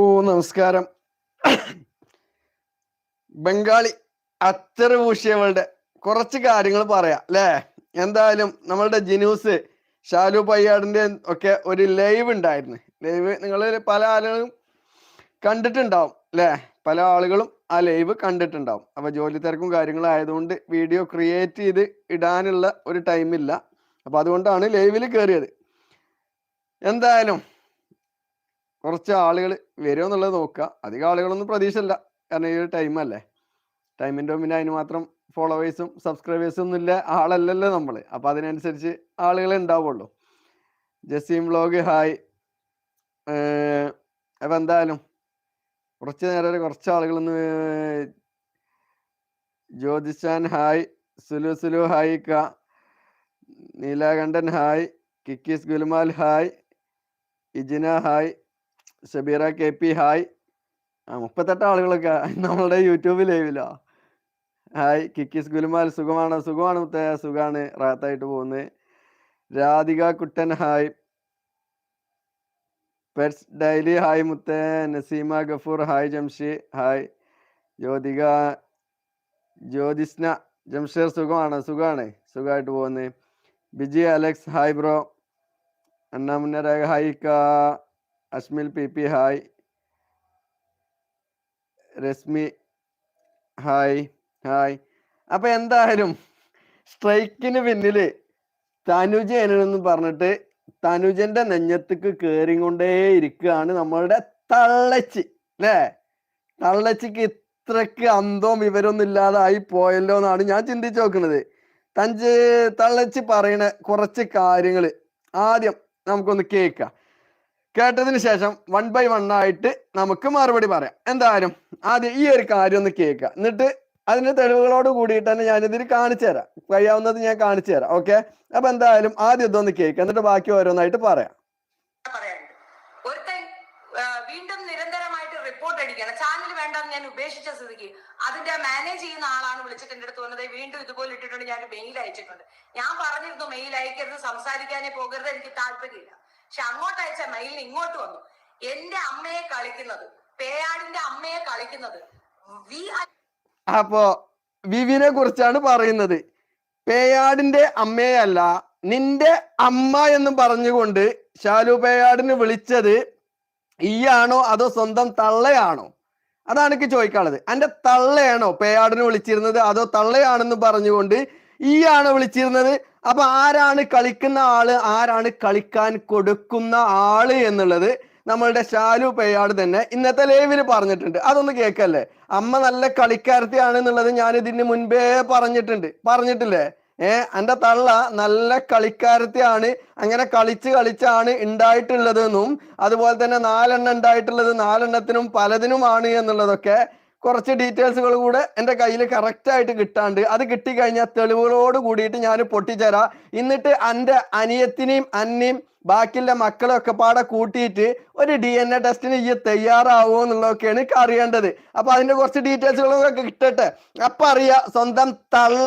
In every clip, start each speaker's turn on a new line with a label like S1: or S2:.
S1: ഓ നമസ്കാരം. ബംഗാളി അത്തര പൂശിയവളുടെ കുറച്ച് കാര്യങ്ങൾ പറയാം അല്ലേ? എന്തായാലും നമ്മളുടെ ജിനൂസ് ഷാലു പയ്യാടിന്റെ ഒക്കെ ഒരു ലൈവ് ഉണ്ടായിരുന്നു. ലൈവ് നിങ്ങൾ പല ആളുകളും കണ്ടിട്ടുണ്ടാവും അല്ലേ? പല ആളുകളും ആ ലൈവ് കണ്ടിട്ടുണ്ടാവും. അപ്പൊ ജോലി തിരക്കും കാര്യങ്ങളും ആയതുകൊണ്ട് വീഡിയോ ക്രിയേറ്റ് ചെയ്ത് ഇടാനുള്ള ഒരു ടൈമില്ല അപ്പൊ അതുകൊണ്ടാണ് ലൈവിൽ കയറിയത്. എന്തായാലും കുറച്ച് ആളുകൾ വരുമോ എന്നുള്ളത് നോക്കുക. അധികം ആളുകളൊന്നും പ്രതീക്ഷയില്ല. കാരണം ഈ ഒരു ടൈം അല്ലേ? ടൈമിന്റെ മുമ്പിൽ അതിന് മാത്രം ഫോളോവേഴ്സും സബ്സ്ക്രൈബേഴ്സും ഒന്നും ഇല്ല ആളല്ലല്ലോ നമ്മൾ അപ്പോൾ അതിനനുസരിച്ച് ആളുകളെ ഉണ്ടാവുള്ളൂ. ജസീം വ്ലോഗ് ഹായ് അപ്പം എന്തായാലും കുറച്ച് നേരം ഒരു കുറച്ച് ആളുകളൊന്ന് ജ്യോതിഷാൻ ഹായ് സുലു സുലു ഹായ് ക. Neelakandan hi keikis ഗുൽമാൽ hi Ijina hi Shabeera K P hi. മുപ്പത്തെട്ട് ആളുകളൊക്കെ നമ്മളുടെ യൂട്യൂബ് ലൈവിലോ? ഹായ് കിക്കിസ് ഗുലുമാൽ സുഖമാണ്? സുഖമാണ് മുത്തയ സുഖമാണ് റാത്തായിട്ട് പോകുന്നത്. Radhika Kuttan hi. Pets daily hi മുത്തേ. Naseema Gafoor hi Jamshi hi. Jyothika ജ്യോതിസ്ന Jamsheer സുഖമാണ്? സുഖമാണ് സുഖമായിട്ട് പോകുന്നത്. Biji Alex hi bro. അണ്ണാമുന്നരായ hi കാ Ashmil P P hi. Reshmi hi hi. അപ്പൊ എന്തായാലും സ്ട്രൈക്കിന് പിന്നിൽ തനുജ എന്ന് പറഞ്ഞിട്ട് തനുജന്റെ നെഞ്ഞത്തേക്ക് കേറിക്കൊണ്ടേ ഇരിക്കുകയാണ് നമ്മളുടെ തള്ളച്ചി അല്ലേ? തള്ളച്ചിക്ക് ഇത്രക്ക് അന്തവും വിവരമൊന്നും ഇല്ലാതായി പോയല്ലോ എന്നാണ് ഞാൻ ചിന്തിച്ചു നോക്കുന്നത്. തഞ്ച് തള്ളച്ചി പറയണ കുറച്ച് കാര്യങ്ങൾ ആദ്യം നമുക്കൊന്ന് കേൾക്കാം. കേട്ടതിന് ശേഷം വൺ ബൈ വൺ ആയിട്ട് നമുക്ക് മറുപടി പറയാം. എന്തായാലും ആദ്യം ഈ ഒരു കാര്യം ഒന്ന് കേൾക്കുക. എന്നിട്ട് അതിന്റെ തെളിവുകളോട് കൂടിയിട്ട് തന്നെ ഞാനിതിൽ കാണിച്ചു തരാം. കഴിയാവുന്നത് ഞാൻ കാണിച്ചു തരാം. ഓക്കെ അപ്പൊ എന്തായാലും ആദ്യം ഇതൊന്ന് കേൾക്കുക. എന്നിട്ട് ബാക്കി ഓരോന്നായിട്ട് പറയാം.
S2: വീണ്ടും നിരന്തരമായിട്ട് റിപ്പോർട്ട് അടിക്കണം ചാനൽ വേണ്ടെന്ന് ഞാൻ ഉപേക്ഷിച്ച സ്ഥിതിക്ക് അതിന്റെ മാനേജ് ചെയ്യുന്ന ആളാണ് വിളിച്ചിട്ട് എന്റെ അടുത്ത് വന്നത്. വീണ്ടും ഇതുപോലെ ഇട്ടിട്ടുണ്ട്. ഞാൻ മെയിൽ അയച്ചിട്ടുണ്ട്. ഞാൻ പറഞ്ഞിരുന്നു മെയിൽ അയക്കരുത് സംസാരിക്കാനേ പോകരുത് എനിക്ക് താല്പര്യമില്ല. പക്ഷെ അങ്ങോട്ട് അയച്ച മെയിൽ ഇങ്ങോട്ട് വന്നു. എന്റെ അമ്മയെ കളിക്കുന്നത് പേയാടിന്റെ അമ്മയെ കളിക്കുന്നത്
S1: അപ്പോ വിവിനെ കുറിച്ചാണ് പറയുന്നത്. പേയാടിന്റെ അമ്മയല്ല നിന്റെ അമ്മ എന്ന് പറഞ്ഞുകൊണ്ട് ഷാലു പേയാടിന് വിളിച്ചത് ഈയാണോ അതോ സ്വന്തം തള്ളയാണോ? അതാണ് എനിക്ക് ചോദിക്കാനുള്ളത്. എന്റെ തള്ളയാണോ പേയാടിന് വിളിച്ചിരുന്നത് അതോ തള്ളയാണെന്ന് പറഞ്ഞുകൊണ്ട് ഈയാണോ വിളിച്ചിരുന്നത്. അപ്പൊ ആരാണ് കളിക്കുന്ന ആൾ? ആരാണ് കളിക്കാൻ കൊടുക്കുന്ന ആൾ എന്നുള്ളത് നമ്മളുടെ ശാലു പേയാട് തന്നെ ഇന്നത്തെ ലൈവിൽ പറഞ്ഞിട്ടുണ്ട്. അതൊന്ന് കേൾക്കല്ലേ? അമ്മ നല്ല കളിക്കാരത്തിയാണ് എന്നുള്ളത് ഞാൻ ഇതിന് മുൻപേ പറഞ്ഞിട്ടുണ്ട്. പറഞ്ഞിട്ടില്ലേ? ഏ എന്റെ തള്ള നല്ല കളിക്കാരത്തിയാണ് അങ്ങനെ കളിച്ച് കളിച്ചാണ് ഉണ്ടായിട്ടുള്ളതെന്നും അതുപോലെ തന്നെ നാലെണ്ണം ഉണ്ടായിട്ടുള്ളത് നാലെണ്ണത്തിനും പലതിനുമാണ് എന്നുള്ളതൊക്കെ കുറച്ച് ഡീറ്റെയിൽസുകൾ കൂടെ എന്റെ കയ്യിൽ കറക്റ്റ് ആയിട്ട് കിട്ടാണ്ട് അത് കിട്ടിക്കഴിഞ്ഞാൽ തെളിവുകളോട് കൂടിയിട്ട് ഞാൻ പൊട്ടിച്ചേരാം. എന്നിട്ട് എന്റെ അനിയത്തിനെയും അന്നയും ബാക്കിയുള്ള മക്കളെ ഒക്കെ പാടെ കൂട്ടിയിട്ട് ഒരു ഡി എൻ എ ടെസ്റ്റിന് ഈ തയ്യാറാവോ എന്നുള്ളതൊക്കെയാണ് എനിക്ക് അറിയേണ്ടത്. അപ്പൊ അതിന്റെ കുറച്ച് ഡീറ്റെയിൽസുകളൊക്കെ കിട്ടട്ടെ. അപ്പൊ അറിയാം സ്വന്തം തള്ള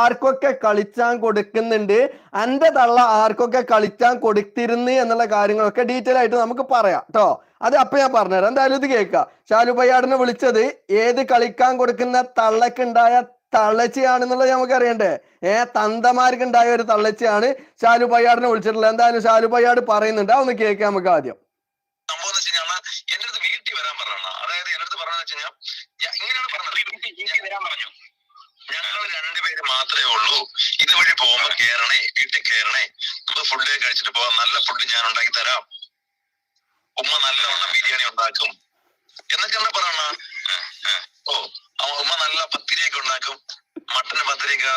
S1: ആർക്കൊക്കെ കളിച്ചാൻ കൊടുക്കുന്നുണ്ട്. എന്റെ തള്ള ആർക്കൊക്കെ കളിച്ചാൻ കൊടുത്തിരുന്നു എന്നുള്ള കാര്യങ്ങളൊക്കെ ഡീറ്റെയിൽ ആയിട്ട് നമുക്ക് പറയാം കേട്ടോ അത് അപ്പൊ ഞാൻ പറഞ്ഞുതരാം. എന്തായാലും ഇത് കേൾക്കാം. ഷാലു പയ്യാടിനെ വിളിച്ചത് ഏത് കളിക്കാൻ കൊടുക്കുന്ന തള്ളക്കുണ്ടായ തള്ളച്ചയാണെന്നുള്ളത് നമുക്ക് അറിയണ്ടേ? ഏ തന്തമാർക്ക് ഉണ്ടായ ഒരു തള്ളച്ചയാണ് ഷാലു പയ്യാടിനെ വിളിച്ചിട്ടുള്ളത്. എന്തായാലും ഷാലു പയ്യാട് പറയുന്നുണ്ട്. അതൊന്ന് കേൾക്കാം നമുക്ക് ആദ്യം.
S3: എന്റെ അടുത്ത് വീട്ടിൽ വരാൻ പറഞ്ഞ അതായത് എന്റെ അടുത്ത് ഇങ്ങനെയാണ് പറഞ്ഞത്. വീട്ടിൽ വരാൻ പറഞ്ഞു. ഞങ്ങൾ രണ്ടുപേര് മാത്രമേ ഉള്ളൂ. ഇതുവഴി പോകുമ്പോ കേറണേ വീട്ടിൽ കേറണേ. നമുക്ക് ഫുഡ് കഴിച്ചിട്ട് പോവാം നല്ല ഫുഡ് ഞാൻ ഉണ്ടാക്കി തരാം. ഉമ്മ നല്ലവണ്ണം ബിരിയാണി ഉണ്ടാക്കും. എന്നൊക്കെ എന്താ പറയണ? ഓ ഉമ്മ നല്ല പത്തിരിയൊക്കെ ഉണ്ടാക്കും. മട്ടൻ പത്തിരിയൊക്കെ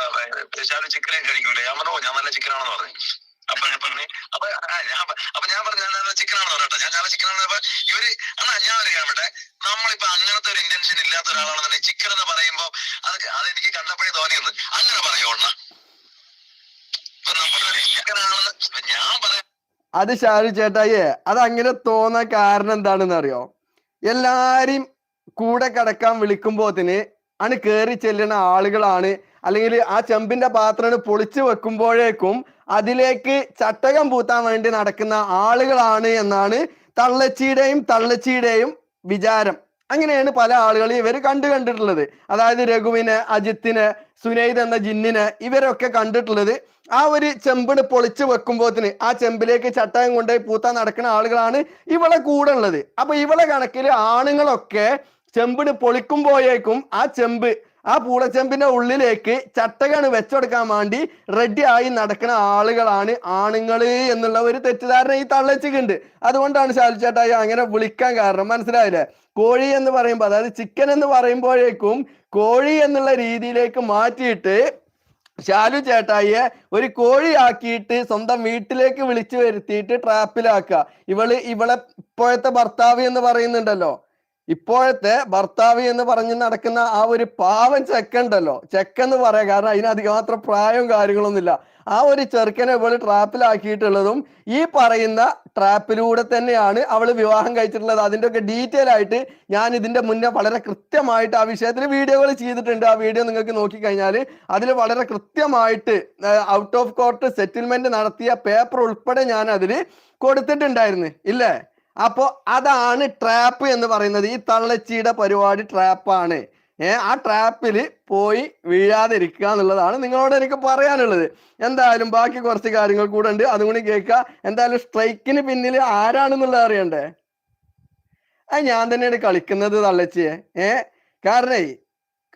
S3: ശാലു ചിക്കനൊക്കെ കഴിക്കൂലേ? ഞാൻ പറഞ്ഞു "ഓ, ഞാൻ നല്ല ചിക്കനാണെന്ന് പറഞ്ഞു. അപ്പൊ ഞാൻ പറഞ്ഞു അപ്പൊ ഞാൻ അപ്പൊ ഞാൻ പറഞ്ഞു ഞാൻ നല്ല ചിക്കനാണെന്ന് പറഞ്ഞിട്ട് ഞാൻ നല്ല ചിക്കനാണെന്ന് ഇവർ എന്നാ ഞാൻ ഒരു പറയട്ടെ. നമ്മളിപ്പോ അങ്ങനത്തെ ഒരു ഇന്റൻഷൻ ഇല്ലാത്ത ഒരാളാണെന്നുണ്ടെങ്കിൽ ചിക്കൻ എന്ന് പറയുമ്പോ അത് അത് എനിക്ക് കണ്ടപ്പോഴേ തോന്നിയെന്ന് അങ്ങനെ പറയോ അണ്ണ? നമ്മളൊരു ചിക്കനാണെന്ന് ഞാൻ പറയാം
S1: അത് ഷാരു ചേട്ടായിയെ അത് അങ്ങനെ തോന്നാൻ കാരണം എന്താണെന്ന് അറിയോ എല്ലാരും കൂടെ കിടക്കാൻ വിളിക്കുമ്പോത്തിന് ആണ് കേറി ചെല്ലുന്ന ആളുകളാണ്. അല്ലെങ്കിൽ ആ ചെമ്പിന്റെ പാത്രം പൊളിച്ചു വെക്കുമ്പോഴേക്കും അതിലേക്ക് ചട്ടകം പൂത്താൻ വേണ്ടി നടക്കുന്ന ആളുകളാണ് എന്നാണ് തള്ളച്ചിയുടെയും തള്ളച്ചിയുടെയും വിചാരം. അങ്ങനെയാണ് പല ആളുകളും ഇവർ കണ്ടു കണ്ടിട്ടുള്ളത്. അതായത് രഘുവിനെ അജിത്തിനെ സുനൈദ് എന്ന ജിന്നിനെ ഇവരൊക്കെ കണ്ടിട്ടുള്ളത് ആ ഒരു ചെമ്പിന് പൊളിച്ചു വെക്കുമ്പോത്തിന് ആ ചെമ്പിലേക്ക് ചട്ടയം കൊണ്ടുപോയി പൂത്താൻ നടക്കുന്ന ആളുകളാണ് ഇവളെ കൂടെ ഉള്ളത്. അപ്പൊ ഇവളെ കണക്കിൽ ആണുങ്ങളൊക്കെ ചെമ്പിന് പൊളിക്കുമ്പോഴേക്കും ആ ചെമ്പ് ആ പൂളച്ചെമ്പിന്റെ ഉള്ളിലേക്ക് ചട്ടകാണ് വെച്ചെടുക്കാൻ വേണ്ടി റെഡി ആയി നടക്കുന്ന ആളുകളാണ് ആണുങ്ങൾ എന്നുള്ള ഒരു തെറ്റിദ്ധാരണ ഈ തള്ളച്ചിക്കുണ്ട് അതുകൊണ്ടാണ് ശാലു ചേട്ടായി അങ്ങനെ വിളിക്കാൻ കാരണം മനസ്സിലായില്ലേ? കോഴി എന്ന് പറയുമ്പോൾ അതായത് ചിക്കൻ എന്ന് പറയുമ്പോഴേക്കും കോഴി എന്നുള്ള രീതിയിലേക്ക് മാറ്റിയിട്ട് ശാലു ചേട്ടായിയെ ഒരു കോഴി ആക്കിയിട്ട് സ്വന്തം വീട്ടിലേക്ക് വിളിച്ചു വരുത്തിയിട്ട് ട്രാപ്പിലാക്കുക ഇവൾ ഇവളെ ഇപ്പോഴത്തെ ഭർത്താവ് എന്ന് പറയുന്നുണ്ടല്ലോ. ഇപ്പോഴത്തെ ഭർത്താവ് എന്ന് പറഞ്ഞ് നടക്കുന്ന ആ ഒരു പാവൻ ചെക്കുണ്ടല്ലോ. ചെക്കെന്ന് പറയാം കാരണം അതിനധികം മാത്രം പ്രായവും കാര്യങ്ങളൊന്നുമില്ല. ആ ഒരു ചെറുക്കനെ ഇവൾ ട്രാപ്പിലാക്കിയിട്ടുള്ളതും ഈ പറയുന്ന ട്രാപ്പിലൂടെ തന്നെയാണ് അവൾ വിവാഹം കഴിച്ചിട്ടുള്ളത്. അതിന്റെ ഒക്കെ ഡീറ്റെയിൽ ആയിട്ട് ഞാൻ ഇതിന്റെ മുന്നേ വളരെ കൃത്യമായിട്ട് ആ വിഷയത്തിൽ വീഡിയോകൾ ചെയ്തിട്ടുണ്ട്. ആ വീഡിയോ നിങ്ങൾക്ക് നോക്കിക്കഴിഞ്ഞാൽ അതിൽ വളരെ കൃത്യമായിട്ട് ഔട്ട് ഓഫ് കോർട്ട് സെറ്റിൽമെന്റ് നടത്തിയ പേപ്പർ ഉൾപ്പെടെ ഞാൻ അതിൽ കൊടുത്തിട്ടുണ്ടായിരുന്നു. ഇല്ലേ? അപ്പോ അതാണ് ട്രാപ്പ് എന്ന് പറയുന്നത്. ഈ തള്ളച്ചിയുടെ പരിപാടി ട്രാപ്പാണ് ഏഹ് ആ ട്രാപ്പിൽ പോയി വീഴാതിരിക്കുക എന്നുള്ളതാണ് നിങ്ങളോട് എനിക്ക് പറയാനുള്ളത്. എന്തായാലും ബാക്കി കുറച്ച് കാര്യങ്ങൾ കൂടെ ഉണ്ട്. അതും കൂടി കേൾക്കുക. എന്തായാലും സ്ട്രൈക്കിന് പിന്നിൽ ആരാണെന്നുള്ളത് അറിയണ്ടേ? അത് ഞാൻ തന്നെയാണ് കളിക്കുന്നത് തള്ളച്ചിയെ. ഏഹ് കാരണേ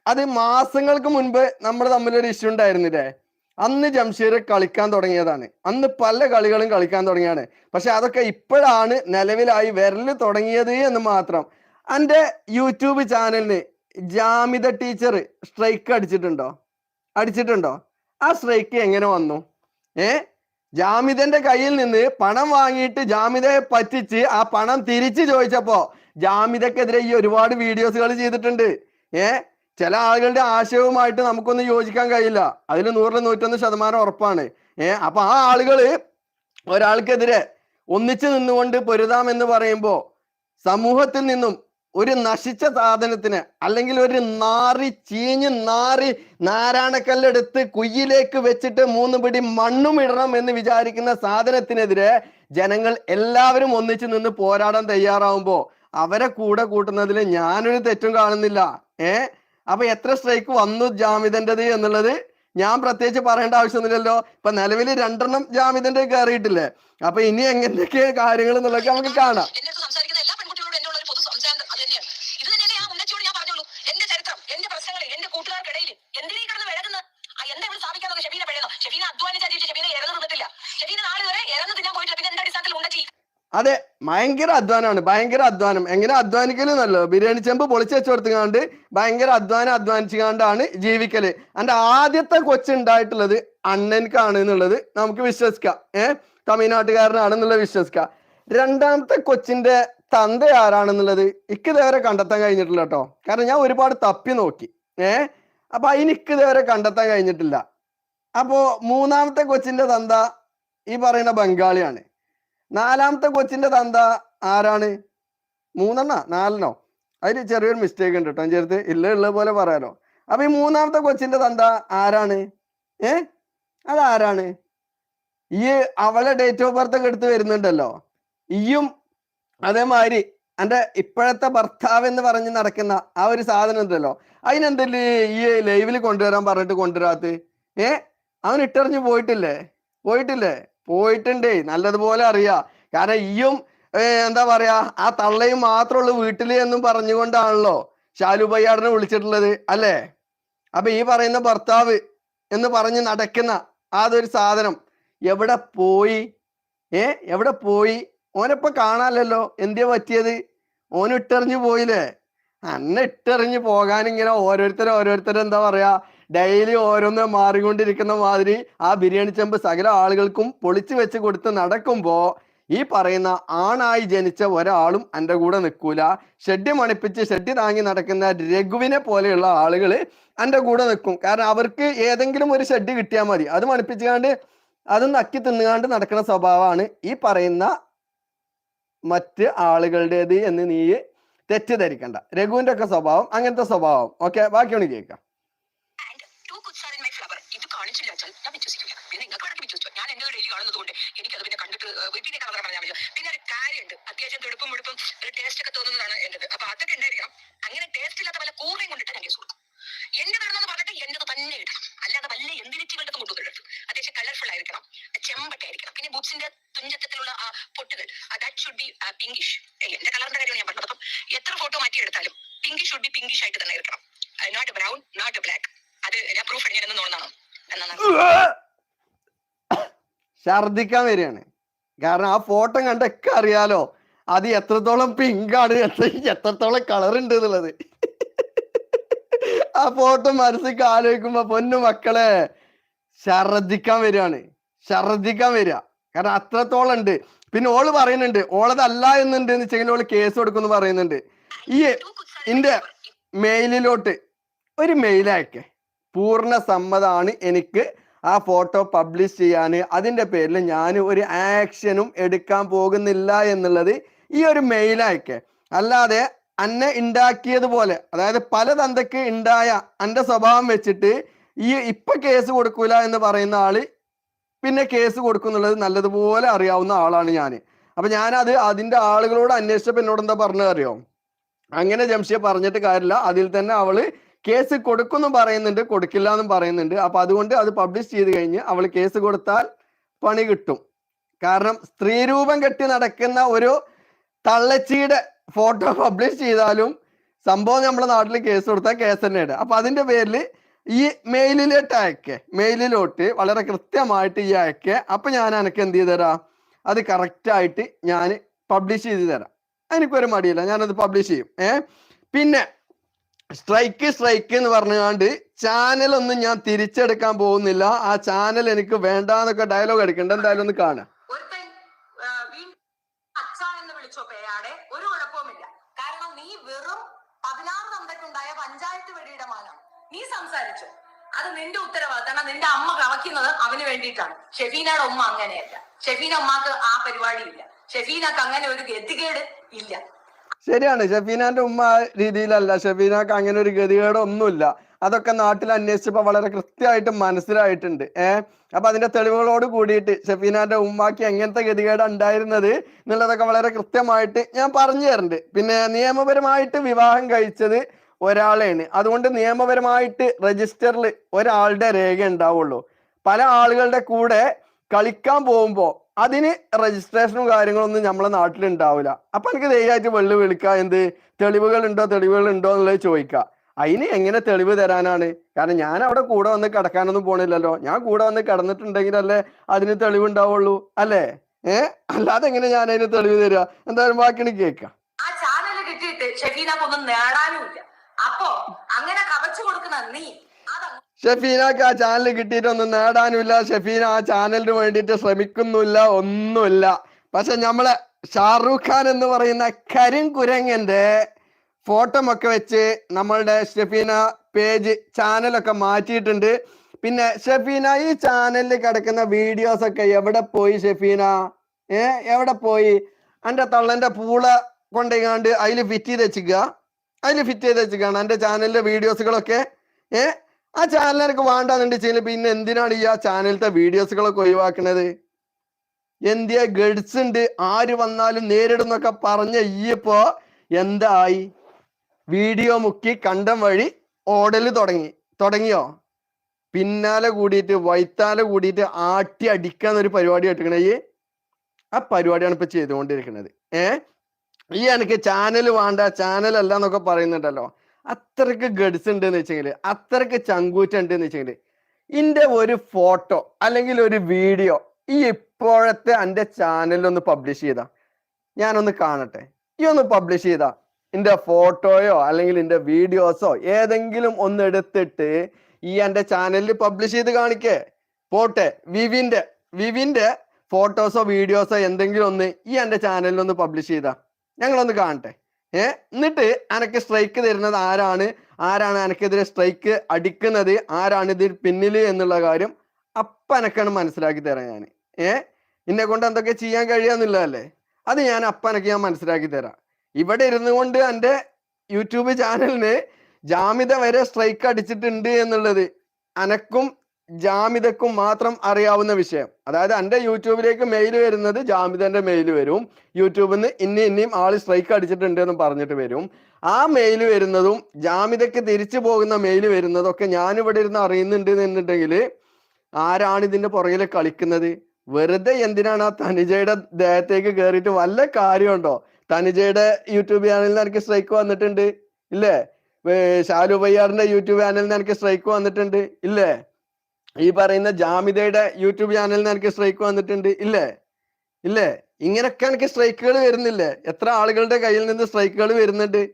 S1: അത് മാസങ്ങൾക്ക് മുൻപ് നമ്മൾ തമ്മിലൊരു ഇഷ്യൂ ഉണ്ടായിരുന്നില്ലേ? അന്ന് ജംഷീർ കളിക്കാൻ തുടങ്ങിയതാണ്. അന്ന് പല കളികളും കളിക്കാൻ തുടങ്ങിയാണ്. പക്ഷെ അതൊക്കെ ഇപ്പോഴാണ് നിലവിലായി വരൽ തുടങ്ങിയത് എന്ന് മാത്രം. എന്റെ യൂട്യൂബ് ചാനലിന് ജാമിത ടീച്ചർ സ്ട്രൈക്ക് അടിച്ചിട്ടുണ്ടോ? അടിച്ചിട്ടുണ്ടോ? ആ സ്ട്രൈക്ക് എങ്ങനെ വന്നു? ഏ? ജാമിതന്റെ കയ്യിൽ നിന്ന് പണം വാങ്ങിയിട്ട് ജാമിതയെ പറ്റിച്ച് ആ പണം തിരിച്ചു ചോദിച്ചപ്പോ ജാമിതക്കെതിരെ ഈ ഒരുപാട് വീഡിയോസുകൾ ചെയ്തിട്ടുണ്ട്. ഏ? ചില ആളുകളുടെ ആശയവുമായിട്ട് നമുക്കൊന്നും യോജിക്കാൻ കഴിയില്ല. അതിൽ നൂറിൽ നൂറ്റൊന്ന് ശതമാനം ഉറപ്പാണ്. ഏ അപ്പൊ ആ ആളുകൾ ഒരാൾക്കെതിരെ ഒന്നിച്ചു നിന്നുകൊണ്ട് പൊരുതാം എന്ന് പറയുമ്പോ സമൂഹത്തിൽ നിന്നും ഒരു നശിച്ച സാധനത്തിന് അല്ലെങ്കിൽ ഒരു നാറി ചീഞ്ഞ് നാറി നാരായണക്കല്ലെടുത്ത് കുയ്യിലേക്ക് വെച്ചിട്ട് മൂന്ന് പിടി മണ്ണും ഇടണം എന്ന് വിചാരിക്കുന്ന സാധനത്തിനെതിരെ ജനങ്ങൾ എല്ലാവരും ഒന്നിച്ചു നിന്ന് പോരാടാൻ തയ്യാറാവുമ്പോ അവരെ കൂടെ കൂട്ടുന്നതിൽ ഞാനൊരു തെറ്റും കാണുന്നില്ല. ഏ അപ്പൊ എത്ര സ്ട്രൈക്ക് വന്നു ജാമിദന്റേത് എന്നുള്ളത് ഞാൻ പ്രത്യേകിച്ച് പറയേണ്ട ആവശ്യമൊന്നുമില്ലല്ലോ. ഇപ്പൊ നിലവിൽ രണ്ടെണ്ണം ജാമിദന്റെ കയറിയിട്ടില്ലേ? അപ്പൊ ഇനി എങ്ങനെയൊക്കെ കാര്യങ്ങൾ എന്നുള്ളതൊക്കെ നമുക്ക് കാണാം.
S2: ഷെബീനെ അധ്വാനിച്ച ഷെബീനെ ഇറന്നു നിന്നിട്ടില്ല നാളെ വരെ ഇറന്നു തിന്നാൻ പോയിട്ടില്ല. പിന്നെ എന്റെ അടിസ്ഥാനത്തിൽ ഉണ്ടച്ചി
S1: അതെ ഭയങ്കര അധ്വാനമാണ് ഭയങ്കര അധ്വാനം. എങ്ങനെ അധ്വാനിക്കൽ? എന്നല്ലോ ബിരിയാണി ചെമ്പ് പൊളിച്ചു വെച്ച് കൊടുത്തുകൊണ്ട് ഭയങ്കര അധ്വാനം അധ്വാനിച്ചുകൊണ്ടാണ് ജീവിക്കൽ. എന്റെ ആദ്യത്തെ കൊച്ചുണ്ടായിട്ടുള്ളത് അണ്ണൻക്കാണ് എന്നുള്ളത് നമുക്ക് വിശ്വസിക്കാം. ഏഹ് തമിഴ്നാട്ടുകാരനാണെന്നുള്ളത് വിശ്വസിക്കാം. രണ്ടാമത്തെ കൊച്ചിന്റെ തന്ത ആരാണെന്നുള്ളത് ഇക്ക് ഇതേവരെ കണ്ടെത്താൻ കഴിഞ്ഞിട്ടില്ല കേട്ടോ. കാരണം ഞാൻ ഒരുപാട് തപ്പി നോക്കി. ഏ? അപ്പൊ അതിന് ഇക്ക് ഇതേവരെ കണ്ടെത്താൻ കഴിഞ്ഞിട്ടില്ല. അപ്പോ മൂന്നാമത്തെ കൊച്ചിന്റെ തന്ത ഈ പറയുന്ന ബംഗാളിയാണ്. നാലാമത്തെ കൊച്ചിന്റെ തന്ത ആരാണ്? മൂന്നെണ്ണ? നാലെണ്ണോ? അതിൽ ചെറിയൊരു മിസ്റ്റേക്ക് ഉണ്ട് കേട്ടോ ചേർത്ത് ഇല്ല ഉള്ള പോലെ പറയാലോ. അപ്പൊ ഈ മൂന്നാമത്തെ കൊച്ചിന്റെ തന്ത ആരാണ്? ഏ? അതാരാണ്? ഈ അവളെ ഡേറ്റ് ഓഫ് ബർത്ത് ഒക്കെ എടുത്ത് വരുന്നുണ്ടല്ലോ. ഈയും അതേമാതിരി എന്റെ ഇപ്പോഴത്തെ ഭർത്താവ് എന്ന് പറഞ്ഞ് നടക്കുന്ന ആ ഒരു സാധനം ഉണ്ടല്ലോ. അതിനെന്തല്ലേ ഈ ലൈവിൽ കൊണ്ടുവരാൻ പറഞ്ഞിട്ട് കൊണ്ടുവരാത്ത? ഏ? അവൻ ഇട്ടെറിഞ്ഞ് പോയിട്ടില്ലേ? പോയിട്ടില്ലേ? പോയിട്ടുണ്ടേ. നല്ലതുപോലെ അറിയാം. കാരണം ഈയും എന്താ പറയാ ആ തള്ളയും മാത്രമുള്ള വീട്ടിൽ എന്നും പറഞ്ഞുകൊണ്ടാണല്ലോ ഷാലു ബയ്യാടിനെ വിളിച്ചിട്ടുള്ളത് അല്ലേ? അപ്പൊ ഈ പറയുന്ന ഭർത്താവ് എന്ന് പറഞ്ഞ് നടക്കുന്ന ഒരു സാധനം എവിടെ പോയി? ഏ എവിടെ പോയി? ഓനെപ്പോ കാണാനല്ലോ എന്തിയാ പറ്റിയത്? ഓൻ ഇട്ടെറിഞ്ഞു പോയില്ലേ? അന്നെ ഇട്ടെറിഞ്ഞു പോകാൻ ഇങ്ങനെ ഓരോരുത്തരും ഓരോരുത്തരും എന്താ പറയാ ഡെയിലി ഓരോന്ന് മാറിക്കൊണ്ടിരിക്കുന്ന മാതിരി ആ ബിരിയാണി ചെമ്പ് സകല ആളുകൾക്കും പൊളിച്ചു വെച്ച് കൊടുത്ത് നടക്കുമ്പോ ഈ പറയുന്ന ആണായി ജനിച്ച ഒരാളും എന്റെ കൂടെ നിൽക്കൂല ഷെഡ് മണിപ്പിച്ച് ഷെഡ് താങ്ങി നടക്കുന്ന രഘുവിനെ പോലെയുള്ള ആളുകൾ എന്റെ കൂടെ നിൽക്കും കാരണം അവർക്ക് ഏതെങ്കിലും ഒരു ഷെഡ് കിട്ടിയാൽ മതി. അത് മണിപ്പിച്ചുകാണ്ട് അത് നക്കി തിന്നുകാണ്ട് നടക്കുന്ന സ്വഭാവമാണ് ഈ പറയുന്ന മറ്റ് ആളുകളുടേത് എന്ന് നീ തെറ്റിദ്ധരിക്കണ്ട. രഘുവിന്റെ ഒക്കെ സ്വഭാവം അങ്ങനത്തെ സ്വഭാവം. ഓക്കെ? ബാക്കിയാണ് കേൾക്കാം
S2: ടു കുച്ചാർ ഇൻ മൈ ഫ്ലവർ ഇത് കാണിച്ചില്ല വെച്ചാൽ ഞാൻ വിശ്വസിക്കില്ല. പിന്നെ നിങ്ങൾക്ക് വേണമെങ്കിൽ വിശ്വസിച്ചോ ഞാൻ എന്റെ ഡെയിലി കാണുന്നത് കൊണ്ട് എനിക്കത് പിന്നെ കണ്ടിട്ട്
S4: പിന്നെ കളർ പറഞ്ഞാൽ മതി പിന്നെ ഒരു കാര്യമുണ്ട്. അത്യാവശ്യം തുടുപ്പും മുടുപ്പും ഒരു ടേസ്റ്റ് ഒക്കെ തോന്നുന്നതാണ് എന്റേത് അപ്പൊ അതൊക്കെ ഉണ്ടായിരിക്കണം. അങ്ങനെ ടേസ്റ്റ് ഇല്ലാത്ത പല കൂറയും കൊണ്ടിട്ട് കേസ് കൊടുക്കും. എന്റെ വേണമെന്ന് പറഞ്ഞിട്ട് എന്റേത് തന്നെ ഇടണം. അല്ലാതെ വല്ല എന്തിരിച്ചുകളുടെ കൊണ്ടുവന്നിടരുത് അത്യാവശ്യം കളർഫുൾ ആയിരിക്കണം. ചെമ്പട്ടായിരിക്കണം. പിന്നെ ബുക്സിന്റെ തുഞ്ചത്തത്തിലുള്ള ആ പൊട്ടുകൾ ദാറ്റ് ഷുഡ് ബി പിങ്കിഷ് എന്റെ കളറിന്റെ കാര്യമാണ് ഞാൻ പറഞ്ഞത് അപ്പം എത്ര ഫോട്ടോ മാറ്റി എടുത്താലും പിങ്കിഷ് ഷുഡ് ബി പിങ്കിഷ് ആയിട്ട് തന്നെ ഇരിക്കണം. നോട്ട് ബ്രൗൺ നോട്ട് ബ്ലാക്ക്
S1: ഛർദിക്കാൻ വരികയാണ്. കാരണം ആ ഫോട്ടോ കണ്ടൊക്കെ അറിയാലോ അത് എത്രത്തോളം പിങ്ക് ആണ് എത്ര എത്രത്തോളം കളർ ഉണ്ട് എന്നുള്ളത്. ആ ഫോട്ടോ മനസ്സിൽ ആലോചിക്കുമ്പോ പൊന്നു മക്കളെ ഛർദിക്കാൻ വരികയാണ്. ഛർദിക്കാൻ വരിക. കാരണം അത്രത്തോളം ഉണ്ട്. പിന്നെ ഓൾ പറയുന്നുണ്ട് ഓളതല്ല എന്നുണ്ട് എന്ന് വെച്ചെങ്കിൽ ഓൾ കേസ് കൊടുക്കുമെന്ന് പറയുന്നുണ്ട്. ഈ ഇന്റെ മെയിലിലോട്ട് ഒരു മെയിൽ അയക്കെ. പൂർണ സമ്മതമാണ് എനിക്ക് ആ ഫോട്ടോ പബ്ലിഷ് ചെയ്യാൻ. അതിന്റെ പേരിൽ ഞാൻ ഒരു ആക്ഷനും എടുക്കാൻ പോകുന്നില്ല എന്നുള്ളത് ഈ ഒരു മെയിൽ അയക്കെ. അല്ലാതെ അന്നെ ഉണ്ടാക്കിയതുപോലെ അതായത് പല തന്തക്ക് ഉണ്ടായ അന്റെ സ്വഭാവം വെച്ചിട്ട് ഈ ഇപ്പൊ കേസ് കൊടുക്കൂല എന്ന് പറയുന്ന ആൾ പിന്നെ കേസ് കൊടുക്കുന്നുള്ളത് നല്ലതുപോലെ അറിയാവുന്ന ആളാണ് ഞാൻ അപ്പൊ ഞാനത് അതിന്റെ ആളുകളോട് അന്വേഷിച്ചപ്പോ എന്നോട് എന്താ പറഞ്ഞത് അറിയോ? അങ്ങനെ ജംഷിയെ പറഞ്ഞിട്ട് കാര്യമില്ല. അതിൽ തന്നെ അവൾ കേസ് കൊടുക്കുന്നു പറയുന്നുണ്ട് കൊടുക്കില്ല എന്നും പറയുന്നുണ്ട്. അപ്പൊ അതുകൊണ്ട് അത് പബ്ലിഷ് ചെയ്ത് കഴിഞ്ഞ് അവൾ കേസ് കൊടുത്താൽ പണി കിട്ടും. കാരണം സ്ത്രീരൂപം കെട്ടി നടക്കുന്ന ഒരു തള്ളച്ചിയുടെ ഫോട്ടോ പബ്ലിഷ് ചെയ്താലും സംഭവം നമ്മുടെ നാട്ടിൽ കേസ് കൊടുത്താൽ കേസ് തന്നെയാണ് അപ്പൊ അതിന്റെ പേരിൽ ഈ മെയിലിലോട്ട് അയക്കെ. മെയിലിലോട്ട് വളരെ കൃത്യമായിട്ട് ഈ അയക്കെ. അപ്പൊ ഞാൻ എനിക്ക് എന്ത് ചെയ്ത് തരാം? അത് കറക്റ്റായിട്ട് ഞാൻ പബ്ലിഷ് ചെയ്ത് തരാം. എനിക്കൊരു മടിയില്ല. ഞാനത് പബ്ലിഷ് ചെയ്യും. ഏ? പിന്നെ സ്ട്രൈക്ക് സ്ട്രൈക്ക് എന്ന് പറഞ്ഞുകൊണ്ട് ചാനൽ ഒന്നും ഞാൻ തിരിച്ചെടുക്കാൻ പോകുന്നില്ല. ആ ചാനൽ എനിക്ക് വേണ്ട എന്നൊക്കെ ഡയലോഗ് എടുക്കണ്ട. എന്തായാലും ഒന്ന് കാണാം.
S2: നീ സംസാരിച്ചു. അത് നിന്റെ ഉത്തരവാദിത്തമാണ് നിന്റെ അമ്മ കളക്കുന്നത് അവന് വേണ്ടിയിട്ടാണ്. ഷെഫീനയുടെ ഉമ്മ അങ്ങനെയല്ല. ഷെഫീന ഉമ്മാക്ക് ആ പരിപാടിയില്ല. ഷെഫീനക്ക് അങ്ങനെ ഒരു ഗതികേട് ഇല്ല.
S1: ശരിയാണ്. ഷഫീനാന്റെ ഉമ്മ ആ രീതിയിലല്ല. ഷഫീനാക്ക് അങ്ങനെ ഒരു ഗതികേടൊന്നുമില്ല. അതൊക്കെ നാട്ടിൽ അന്വേഷിച്ചപ്പോ വളരെ കൃത്യമായിട്ട് മനസ്സിലായിട്ടുണ്ട്. ഏഹ് അപ്പൊ അതിന്റെ തെളിവുകളോട് കൂടിയിട്ട് ഷഫീനാന്റെ ഉമ്മാക്ക് എങ്ങനത്തെ ഗതികേട് ഉണ്ടായിരുന്നത് എന്നുള്ളതൊക്കെ വളരെ കൃത്യമായിട്ട് ഞാൻ പറഞ്ഞു തരുന്നുണ്ട് പിന്നെ നിയമപരമായിട്ട് വിവാഹം കഴിച്ചത് ഒരാളെയാണ്. അതുകൊണ്ട് നിയമപരമായിട്ട് രജിസ്റ്ററിൽ ഒരാളുടെ രേഖ ഉണ്ടാവുള്ളൂ. പല ആളുകളുടെ കൂടെ കളിക്കാൻ പോകുമ്പോ അതിന് രജിസ്ട്രേഷനും കാര്യങ്ങളൊന്നും നമ്മളെ നാട്ടിൽ ഉണ്ടാവില്ല അപ്പൊ എനിക്ക് ധൈര്യമായിട്ട് വെള്ളി വിളിക്കുക എന്ത് തെളിവുകൾ ഉണ്ടോ തെളിവുകൾ ഉണ്ടോ എന്നുള്ളത് ചോദിക്കുക അതിന് എങ്ങനെ തെളിവ് തരാനാണ്? കാരണം ഞാൻ അവിടെ കൂടെ വന്ന് കിടക്കാനൊന്നും പോണില്ലല്ലോ. ഞാൻ കൂടെ വന്ന് കിടന്നിട്ടുണ്ടെങ്കിലല്ലേ അതിന് തെളിവ് ഉണ്ടാവുള്ളൂ അല്ലേ? ഏ? അല്ലാതെ എങ്ങനെ ഞാൻ അതിന് തെളിവ് തരിക എന്തായാലും ബാക്കി കേൾക്കാം
S2: ആ അപ്പോ അങ്ങനെ കവച്ചു കൊടുക്കുന്ന നീ
S1: ഷഫീനക്ക് ആ ചാനൽ കിട്ടിയിട്ടൊന്നും നേടാനുമില്ല. ഷഫീന ആ ചാനലിന് വേണ്ടിയിട്ട് ശ്രമിക്കുന്നില്ല ഒന്നുമില്ല. പക്ഷെ നമ്മളെ ഷാറൂഖ് ഖാൻ എന്ന് പറയുന്ന കരിങ്കുരങ്ങന്റെ ഫോട്ടോ ഒക്കെ വെച്ച് നമ്മളുടെ ഷഫീന പേജ് ചാനലൊക്കെ മാറ്റിയിട്ടുണ്ട്. പിന്നെ ഷഫീന ഈ ചാനലിൽ കിടക്കുന്ന വീഡിയോസ് ഒക്കെ എവിടെ പോയി ഷഫീന? ഏ എവിടെ പോയി? എന്റെ തള്ളന്റെ പൂള കൊണ്ടേങ്ങാണ്ട് അതിൽ ഫിറ്റ് ചെയ്ത് വെച്ചിക്കുക അതിൽ ഫിറ്റ് ചെയ്ത് വെച്ചിക്കാണ് എന്റെ ചാനലിലെ വീഡിയോസുകളൊക്കെ ഏ ആ ചാനൽ എനിക്ക് ചെയ്യുന്നത് പിന്നെ എന്തിനാണ് ഈ ആ ചാനലത്തെ വീഡിയോസുകളൊക്കെ ഒഴിവാക്കണത്? എന്തിയാ ഗഡ്സ് ഉണ്ട് ആര് വന്നാലും നേരിടുന്നൊക്കെ പറഞ്ഞ ഈയപ്പോ എന്തായി? വീഡിയോ മുക്കി കണ്ടം വഴി ഓടൽ തുടങ്ങി. തുടങ്ങിയോ? പിന്നാലെ കൂടിയിട്ട് വൈത്താലെ കൂടിയിട്ട് ആട്ടി അടിക്കാൻ ഒരു പരിപാടി എടുക്കണേ ഈ? ആ പരിപാടിയാണ് ഇപ്പൊ ചെയ്തുകൊണ്ടിരിക്കുന്നത് ഏ? ഈ എനിക്ക് ചാനൽ വേണ്ട ചാനൽ അല്ല എന്നൊക്കെ പറയുന്നുണ്ടല്ലോ. അത്രയ്ക്ക് ഗഡ്സ് ഉണ്ട് എന്ന് വെച്ചെങ്കിൽ അത്രയ്ക്ക് ചങ്കൂറ്റ ഉണ്ട് എന്ന് വെച്ചെങ്കിൽ ഇന്റെ ഒരു ഫോട്ടോ അല്ലെങ്കിൽ ഒരു വീഡിയോ ഈ ഇപ്പോഴത്തെ എന്റെ ചാനലിൽ ഒന്ന് പബ്ലിഷ് ചെയ്താ. ഞാനൊന്ന് കാണട്ടെ. ഈ ഒന്ന് പബ്ലിഷ് ചെയ്താ. എന്റെ ഫോട്ടോയോ അല്ലെങ്കിൽ എന്റെ വീഡിയോസോ ഏതെങ്കിലും ഒന്ന് എടുത്തിട്ട് ഈ എന്റെ ചാനലിൽ പബ്ലിഷ് ചെയ്ത് കാണിക്കേ. പോട്ടെ. വിവിന്റെ വിവിന്റെ ഫോട്ടോസോ വീഡിയോസോ എന്തെങ്കിലും ഒന്ന് ഈ എന്റെ ചാനലിൽ ഒന്ന് പബ്ലിഷ് ചെയ്താ. ഞങ്ങളൊന്ന് കാണട്ടെ. ഏ? എന്നിട്ട് അനക്ക് സ്ട്രൈക്ക് തരുന്നത് ആരാണ്? ആരാണ് അനക്കെതിരെ സ്ട്രൈക്ക് അടിക്കുന്നത്? ആരാണ് ഇതിൽ പിന്നിൽ എന്നുള്ള കാര്യം അപ്പൊ എനക്കാണ് മനസ്സിലാക്കി തരാം ഞാൻ ഏ? എന്നെ കൊണ്ട് എന്തൊക്കെ ചെയ്യാൻ കഴിയാന്നില്ലല്ലേ അത് ഞാൻ അപ്പൊ ഞാൻ മനസ്സിലാക്കി തരാം. ഇവിടെ ഇരുന്നു കൊണ്ട് എന്റെ യൂട്യൂബ് ചാനലിന് ജാമ്യത വരെ സ്ട്രൈക്ക് അടിച്ചിട്ടുണ്ട് എന്നുള്ളത് അനക്കും ജാമിതക്കും മാത്രം അറിയാവുന്ന വിഷയം. അതായത് എന്റെ യൂട്യൂബിലേക്ക് മെയിൽ വരുന്നത് ജാമിതന്റെ മെയിൽ വരും. യൂട്യൂബിൽ നിന്ന് ഇനി ഇനിയും ആൾ സ്ട്രൈക്ക് അടിച്ചിട്ടുണ്ട് എന്ന് പറഞ്ഞിട്ട് വരും. ആ മെയിൽ വരുന്നതും ജാമിതക്ക് തിരിച്ചു പോകുന്ന മെയിൽ വരുന്നതും ഒക്കെ ഞാനിവിടെ ഇരുന്ന് അറിയുന്നുണ്ട് എന്നുണ്ടെങ്കിൽ ആരാണ് ഇതിന്റെ പുറകിൽ കളിക്കുന്നത്? വെറുതെ എന്തിനാണ് ആ തനിജയുടെ ദേഹത്തേക്ക് കയറിയിട്ട് വല്ല കാര്യമുണ്ടോ? തനിജയുടെ യൂട്യൂബ് ചാനലിൽ എനിക്ക് സ്ട്രൈക്ക് വന്നിട്ടുണ്ട്. ഇല്ലേ? ഷാലു പയ്യാറിന്റെ യൂട്യൂബ് ചാനലിൽ എനിക്ക് സ്ട്രൈക്ക് വന്നിട്ടുണ്ട്. ഇല്ലേ? ഈ പറയുന്ന ജാമിതയുടെ യൂട്യൂബ് ചാനലിൽ എനിക്ക് സ്ട്രൈക്ക് വന്നിട്ടുണ്ട്. ഇല്ലേ? ഇല്ലേ? ഇങ്ങനൊക്കെ എനിക്ക് സ്ട്രൈക്കുകൾ വരുന്നില്ലേ? എത്ര ആളുകളുടെ കയ്യിൽ നിന്ന് സ്ട്രൈക്കുകൾ വരുന്നുണ്ട്?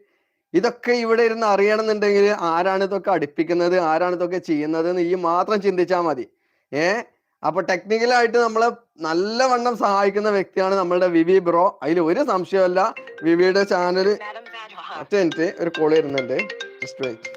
S1: ഇതൊക്കെ ഇവിടെ ഇരുന്ന് അറിയണമെന്നുണ്ടെങ്കിൽ ആരാണ് ഇതൊക്കെ അടുപ്പിക്കുന്നത്? ആരാണ് ഇതൊക്കെ ചെയ്യുന്നത് എന്ന് ഈ മാത്രം ചിന്തിച്ചാൽ മതി. ഏ? അപ്പൊ ടെക്നിക്കലായിട്ട് നമ്മളെ നല്ലവണ്ണം സഹായിക്കുന്ന വ്യക്തിയാണ് നമ്മളുടെ വിവി ബ്രോ. അതിൽ ഒരു സംശയമല്ല വിവിയുടെ ചാനൽ ഒറ്റ മിനിറ്റ് ഒരു കോൾ വരുന്നുണ്ട്. ജസ്റ്റ് വെയിറ്റ്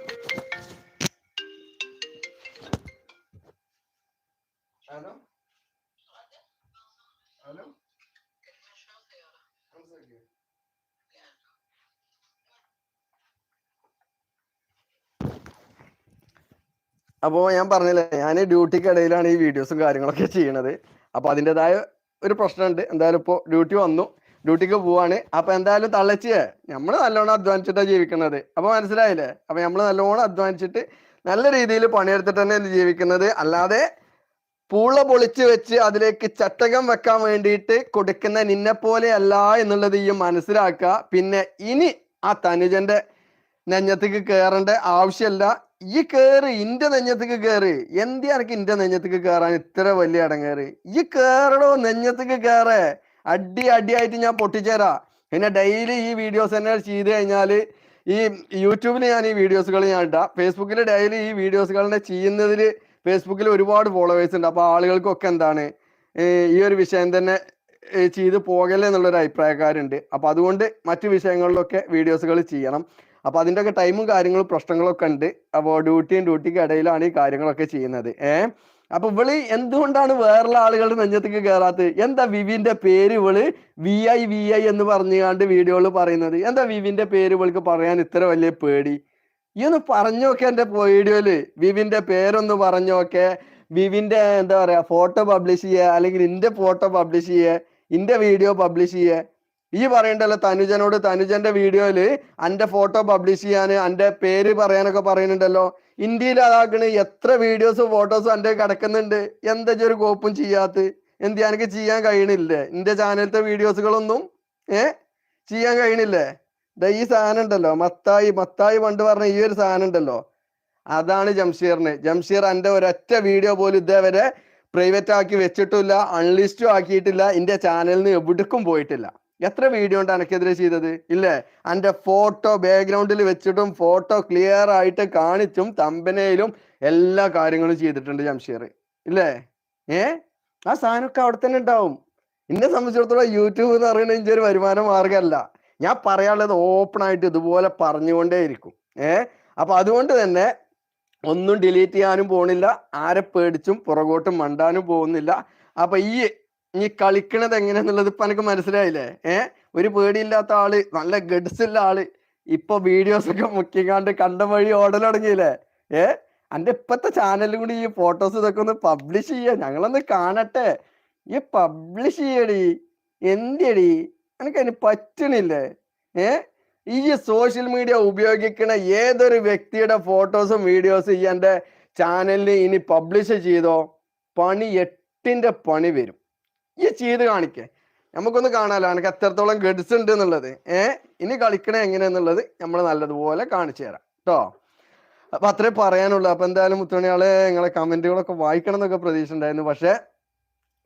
S1: അപ്പോൾ ഞാൻ പറഞ്ഞില്ലേ ഞാൻ ഡ്യൂട്ടിക്ക് ഇടയിലാണ് ഈ വീഡിയോസും കാര്യങ്ങളൊക്കെ ചെയ്യണത്. അപ്പോൾ അതിന്റെതായ ഒരു പ്രശ്നമുണ്ട്. എന്തായാലും ഇപ്പോൾ ഡ്യൂട്ടി വന്നു. ഡ്യൂട്ടിക്ക് പോവാണ്. അപ്പോൾ എന്തായാലും തള്ളച്ച് നമ്മൾ നല്ലോണം അധ്വാനിച്ചിട്ടാണ് ജീവിക്കുന്നത്. അപ്പോൾ മനസ്സിലായില്ലേ? അപ്പോൾ നമ്മൾ നല്ലോണം അധ്വാനിച്ചിട്ട് നല്ല രീതിയിൽ പണിയെടുത്തിട്ട് തന്നെ ജീവിക്കുന്നത്. അല്ലാതെ പൂള പൊളിച്ച് വെച്ച് അതിലേക്ക് ചട്ടകം വെക്കാൻ വേണ്ടിയിട്ട് കൊടുക്കുന്ന നിന്നെ പോലെയല്ല എന്നുള്ളത് ഈ മനസ്സിലാക്കുക. പിന്നെ ഇനി ആ തനുജന്റെ നെഞ്ഞത്തേക്ക് കയറേണ്ട ആവശ്യമല്ല. ഈ കേറ് ഇന്റെ നെഞ്ഞത്തേക്ക് കേറ്. എന്തിയാ ഇന്റെ നെഞ്ഞത്തേക്ക് കേറാൻ ഇത്ര വലിയ ഇടങ്ങേറ് ഈ കേറണോ നെഞ്ഞത്തേക്ക് കേറ. അടി അടിയായിട്ട് ഞാൻ പൊട്ടിച്ചേരാ. പിന്നെ ഡെയിലി ഈ വീഡിയോസ് തന്നെ ചെയ്ത് കഴിഞ്ഞാൽ ഈ യൂട്യൂബിൽ ഞാൻ ഈ വീഡിയോസുകൾ ഞാൻ ഇടാം. ഫേസ്ബുക്കിൽ ഡെയിലി ഈ വീഡിയോസുകളെ ചെയ്യുന്നതിൽ ഫേസ്ബുക്കിൽ ഒരുപാട് ഫോളോവേഴ്സ് ഉണ്ട്. അപ്പോൾ ആളുകൾക്കൊക്കെ എന്താണ്? ഈ ഒരു വിഷയം തന്നെ ചെയ്ത് പോകല്ലേ എന്നുള്ളൊരു അഭിപ്രായക്കാരുണ്ട്. അപ്പോൾ അതുകൊണ്ട് മറ്റു വിഷയങ്ങളിലൊക്കെ വീഡിയോസുകൾ ചെയ്യണം. അപ്പൊ അതിന്റെയൊക്കെ ടൈമും കാര്യങ്ങളും പ്രശ്നങ്ങളൊക്കെ ഉണ്ട്. അപ്പോൾ ഡ്യൂട്ടിയും ഡ്യൂട്ടിക്ക് ഇടയിലാണ് ഈ കാര്യങ്ങളൊക്കെ ചെയ്യുന്നത്. ഏ? അപ്പൊ ഇവൾ എന്തുകൊണ്ടാണ് വേറുള്ള ആളുകളുടെ നെഞ്ചത്തേക്ക് കയറാത്തത് എന്താ വിവിന്റെ പേര് ഇവൾ വി ഐ വി ഐ എന്ന് പറഞ്ഞുകൊണ്ട് വീഡിയോയിൽ പറയുന്നത്? എന്താ വിവിന്റെ പേര് ഇവൾക്ക് പറയാൻ ഇത്ര വലിയ പേടി? ഈ ഒന്ന് പറഞ്ഞോക്കെ എന്റെ വീഡിയോയിൽ വിവിന്റെ പേരൊന്ന് പറഞ്ഞോക്കെ വിവിന്റെ എന്താ പറയാ ഫോട്ടോ പബ്ലിഷ് ചെയ്യുക അല്ലെങ്കിൽ ഇന്റെ ഫോട്ടോ പബ്ലിഷ് ചെയ്യുക ഇന്റെ വീഡിയോ പബ്ലിഷ് ചെയ്യുക ഈ പറയണ്ടല്ലോ തനുജനോട് തനുജന്റെ വീഡിയോയിൽ അന്റെ ഫോട്ടോ പബ്ലിഷ് ചെയ്യാന് അന്റെ പേര് പറയാനൊക്കെ പറയുന്നുണ്ടല്ലോ. ഇന്ത്യയിൽ അതാക്കണ് എത്ര വീഡിയോസും ഫോട്ടോസും അന്റെ കിടക്കുന്നുണ്ട്. എന്താ ഒരു കോപ്പും ചെയ്യാത്ത എന്ത് എനിക്ക് ചെയ്യാൻ കഴിയണില്ലേ? എന്റെ ചാനലത്തെ വീഡിയോസുകളൊന്നും ഏ? ചെയ്യാൻ കഴിയണില്ലേ? ദാ ഈ സാധനം ഉണ്ടല്ലോ മത്തായി മത്തായി പണ്ട് പറഞ്ഞ ഈ ഒരു സാധനം ഉണ്ടല്ലോ. അതാണ് ജംഷീറിന്. ജംഷീർ എന്റെ ഒരൊറ്റ വീഡിയോ പോലും ഇതേവരെ പ്രൈവറ്റ് ആക്കി വെച്ചിട്ടില്ല അൺലിസ്റ്റും ആക്കിയിട്ടില്ല എന്റെ ചാനലിൽ നിന്ന് എവിടേക്കും പോയിട്ടില്ല. എത്ര വീഡിയോ ഉണ്ട് അനക്കെതിരെ ചെയ്തത്? ഇല്ലേ? എന്റെ ഫോട്ടോ ബാക്ക്ഗ്രൗണ്ടിൽ വെച്ചിട്ടും ഫോട്ടോ ക്ലിയർ ആയിട്ട് കാണിച്ചും തമ്പനയിലും എല്ലാ കാര്യങ്ങളും ചെയ്തിട്ടുണ്ട് ജംഷീർ. ഇല്ലേ? ഏ? ആ സാധനമൊക്കെ അവിടെ തന്നെ ഉണ്ടാവും. എന്നെ സംബന്ധിച്ചിടത്തോളം യൂട്യൂബ് എന്ന് പറയുന്നത് ഇഞ്ചൊരു വരുമാന മാർഗമല്ല ഞാൻ പറയാനുള്ളത് ഓപ്പൺ ആയിട്ട് ഇതുപോലെ പറഞ്ഞുകൊണ്ടേ ഇരിക്കും ഏ? അപ്പൊ അതുകൊണ്ട് തന്നെ ഒന്നും ഡിലീറ്റ് ചെയ്യാനും പോണില്ല. ആരെ പേടിച്ചും പുറകോട്ടും മണ്ടാനും പോകുന്നില്ല. അപ്പൊ ഈ ഈ കളിക്കണത് എങ്ങനെയാന്നുള്ളത് ഇപ്പൊ എനിക്ക് മനസ്സിലായില്ലേ? ഏ? ഒരു പേടിയില്ലാത്ത ആൾ നല്ല ഗഡ്സ് ഉള്ള ആൾ. ഇപ്പൊ വീഡിയോസ് ഒക്കെ മുക്കിക്കാണ്ട് കണ്ട വഴി ഓടൽ തുടങ്ങിയില്ലേ? ഏ? എന്റെ ഇപ്പത്തെ ചാനലിൽ കൂടി ഈ ഫോട്ടോസ് ഇതൊക്കെ ഒന്ന് പബ്ലിഷ് ചെയ്യാ. ഞങ്ങളൊന്ന് കാണട്ടെ. ഈ പബ്ലിഷ് ചെയ്യടി. എന്തിയടി? എനിക്ക് അതിന് പറ്റണില്ലേ? ഏ? ഈ സോഷ്യൽ മീഡിയ ഉപയോഗിക്കുന്ന ഏതൊരു വ്യക്തിയുടെ ഫോട്ടോസും വീഡിയോസും ഈ എന്റെ ചാനലിൽ ഇനി പബ്ലിഷ് ചെയ്തോ? പണി എട്ടിന്റെ പണി വരും. ഈ ചെയ്ത് കാണിക്കേ. നമുക്കൊന്ന് കാണാലോ എനിക്ക് എത്രത്തോളം ഗഡ്സ് ഉണ്ട് എന്നുള്ളത്. ഏ? ഇനി കളിക്കണേ എങ്ങനെയെന്നുള്ളത് നമ്മൾ നല്ലതുപോലെ കാണിച്ചു തരാം. കേട്ടോ അപ്പൊ അത്രേ പറയാനുള്ളൂ. അപ്പൊ എന്തായാലും മുത്തുമണിയാളെ നിങ്ങളെ കമന്റുകളൊക്കെ വായിക്കണം എന്നൊക്കെ പ്രതീക്ഷ ഉണ്ടായിരുന്നു പക്ഷെ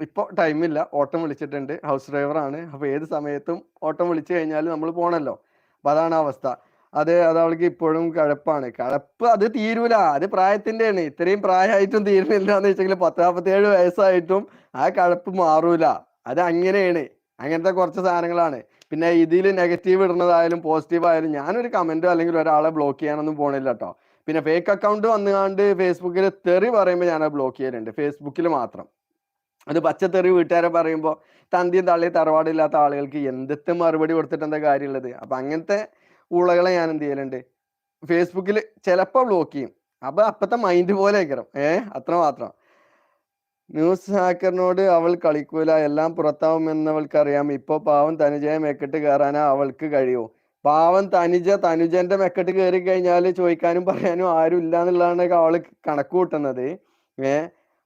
S1: ഇപ്പൊ ടൈമില്ല. ഓട്ടം വിളിച്ചിട്ടുണ്ട്. ഹൗസ് ഡ്രൈവർ ആണ് അപ്പൊ ഏത് സമയത്തും ഓട്ടം വിളിച്ചു കഴിഞ്ഞാൽ നമ്മൾ പോണല്ലോ. അപ്പൊ അതാണ് അവസ്ഥ. അത് അത് അവൾക്ക് ഇപ്പോഴും കഴപ്പാണ്. കഴപ്പ് അത് തീരൂല. അത് പ്രായത്തിന്റെ ആണ് ഇത്രയും പ്രായമായിട്ടും തീരുന്നില്ല എന്ന് വെച്ചെങ്കിൽ പത്ത് നാൽപ്പത്തേഴ് വയസ്സായിട്ടും ആ കഴപ്പ് മാറൂല. അത് അങ്ങനെയാണ്. അങ്ങനത്തെ കുറച്ച് സാധനങ്ങളാണ്. പിന്നെ ഇതിൽ നെഗറ്റീവ് ഇടുന്നതായാലും പോസിറ്റീവ് ആയാലും ഞാനൊരു കമന്റോ അല്ലെങ്കിൽ ഒരാളെ ബ്ലോക്ക് ചെയ്യാനൊന്നും പോണില്ല കേട്ടോ പിന്നെ ഫേക്ക് അക്കൗണ്ട് വന്നുകാണ്ട് ഫേസ്ബുക്കിൽ തെറി പറയുമ്പോൾ ഞാൻ ബ്ലോക്ക് ചെയ്യലുണ്ട്. ഫേസ്ബുക്കിൽ മാത്രം. അത് പച്ചത്തെറി വീട്ടുകാരെ പറയുമ്പോൾ തന്തിയും തള്ളി തറവാടില്ലാത്ത ആളുകൾക്ക് എന്തൊക്കെ മറുപടി കൊടുത്തിട്ട് എന്താ കാര്യമുള്ളത് അപ്പൊ അങ്ങനത്തെ ഊളകളെ ഞാൻ എന്ത് ചെയ്യലുണ്ട്? ഫേസ്ബുക്കിൽ ചിലപ്പോൾ ബ്ലോക്ക് ചെയ്യും. അപ്പൊ അപ്പത്തെ മൈൻഡ് പോലെ ആയിക്കരം ഏ അത്ര മാത്രം. ന്യൂസ് ഹാക്കറിനോട് അവൾ കളിക്കൂല. എല്ലാം പുറത്താവുമെന്നവൾക്കറിയാം ഇപ്പൊ പാവം തനുജയെ മെക്കെട്ട് കയറാനാ അവൾക്ക് കഴിയൂ. പാവം തനുജ തനുജന്റെ മെക്കെട്ട് കയറി കഴിഞ്ഞാൽ ചോദിക്കാനും പറയാനും ആരും ഇല്ല എന്നുള്ളതാണ് അവൾ കണക്ക് കൂട്ടുന്നത്. ഏ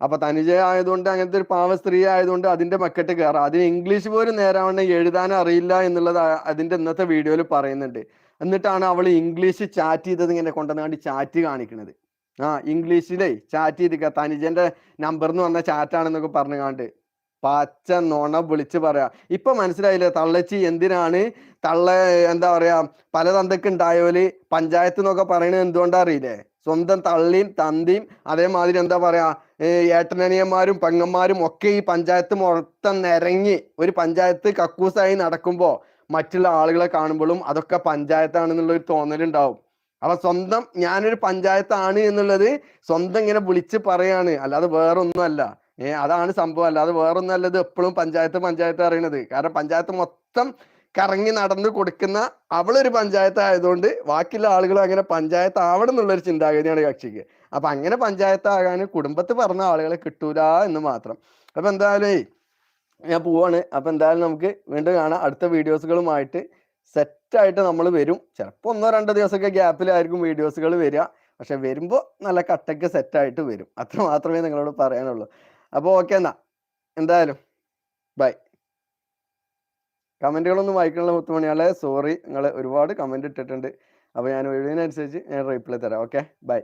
S1: അപ്പൊ തനുജ ആയതുകൊണ്ട് അങ്ങനത്തെ ഒരു പാവ സ്ത്രീ ആയതുകൊണ്ട് അതിന്റെ മെക്കെട്ട് കയറാം അതിന് ഇംഗ്ലീഷ് പോലും നേരാവണ്ണം എഴുതാൻ അറിയില്ല എന്നുള്ളത് അതിന്റെ ഇന്നത്തെ വീഡിയോയിൽ പറയുന്നുണ്ട്. എന്നിട്ടാണ് അവൾ ഇംഗ്ലീഷ് ചാറ്റ് ചെയ്തത് ഇങ്ങനെ കൊണ്ടുവന്നാണ്ട് ചാറ്റ് കാണിക്കുന്നത് ആ ഇംഗ്ലീഷിലേ ചാറ്റ് ചെയ്തിക്ക തനുജന്റെ നമ്പർ എന്ന് പറഞ്ഞ ചാറ്റാണെന്നൊക്കെ പറഞ്ഞു കാണ്ട്. പച്ച നുണ വിളിച്ച് പറയാ. ഇപ്പൊ മനസ്സിലായില്ലേ? തള്ളച്ചി എന്തിനാണ് തള്ള എന്താ പറയാ പല തന്തക്ക് ഉണ്ടായോൽ പഞ്ചായത്ത് എന്നൊക്കെ പറയണത് എന്തുകൊണ്ടാ അറിയില്ലേ? സ്വന്തം തള്ളിയും തന്തിയും അതേമാതിരി എന്താ പറയാ ഏട്ടനനിയന്മാരും പെങ്ങന്മാരും ഒക്കെ ഈ പഞ്ചായത്ത് മൊത്തം നിരങ്ങി ഒരു പഞ്ചായത്ത് കക്കൂസായി നടക്കുമ്പോ മറ്റുള്ള ആളുകളെ കാണുമ്പോഴും അതൊക്കെ പഞ്ചായത്താണെന്നുള്ള ഒരു തോന്നലുണ്ടാവും. അപ്പൊ സ്വന്തം ഞാനൊരു പഞ്ചായത്താണ് എന്നുള്ളത് സ്വന്തം ഇങ്ങനെ വിളിച്ച് പറയാണ്. അല്ലാതെ വേറൊന്നുമല്ല. ഏർ അതാണ് സംഭവം. അല്ലാതെ വേറൊന്നും ഇത് എപ്പോഴും പഞ്ചായത്ത് പഞ്ചായത്ത് അറിയണത് കാരണം പഞ്ചായത്ത് മൊത്തം കറങ്ങി നടന്നു കൊടുക്കുന്ന അവളൊരു പഞ്ചായത്ത് ആയതുകൊണ്ട് ബാക്കിയുള്ള ആളുകളും അങ്ങനെ പഞ്ചായത്ത് ആവണം എന്നുള്ളൊരു ചിന്താഗതിയാണ് കക്ഷിക്ക്. അപ്പൊ അങ്ങനെ പഞ്ചായത്ത് ആകാൻ കുടുംബത്ത് പറഞ്ഞ ആളുകളെ കിട്ടൂല എന്ന് മാത്രം. അപ്പൊ എന്തായാലും ഞാൻ പോവാണ്. അപ്പൊ എന്തായാലും നമുക്ക് വീണ്ടും കാണാം. അടുത്ത വീഡിയോസുകളുമായിട്ട് സെറ്റായിട്ട് നമ്മൾ വരും. ചിലപ്പോൾ ഒന്നോ രണ്ടോ ദിവസമൊക്കെ ഗ്യാപ്പിലായിരിക്കും വീഡിയോസുകൾ വരിക. പക്ഷെ വരുമ്പോൾ നല്ല കട്ടക്ക് സെറ്റായിട്ട് വരും. അത്ര മാത്രമേ നിങ്ങളോട് പറയാനുള്ളൂ. അപ്പോൾ ഓക്കെ എന്നാ. എന്തായാലും ബൈ. കമന്റുകളൊന്നും വായിക്കാനുള്ള മുത്തുമണിയാളെ. സോറി. നിങ്ങൾ ഒരുപാട് കമന്റ് ഇട്ടിട്ടുണ്ട്. അപ്പോൾ ഞാൻ ഒഴിവിനനുസരിച്ച് ഞാൻ റിപ്ലൈ തരാം. ഓക്കെ? ബൈ.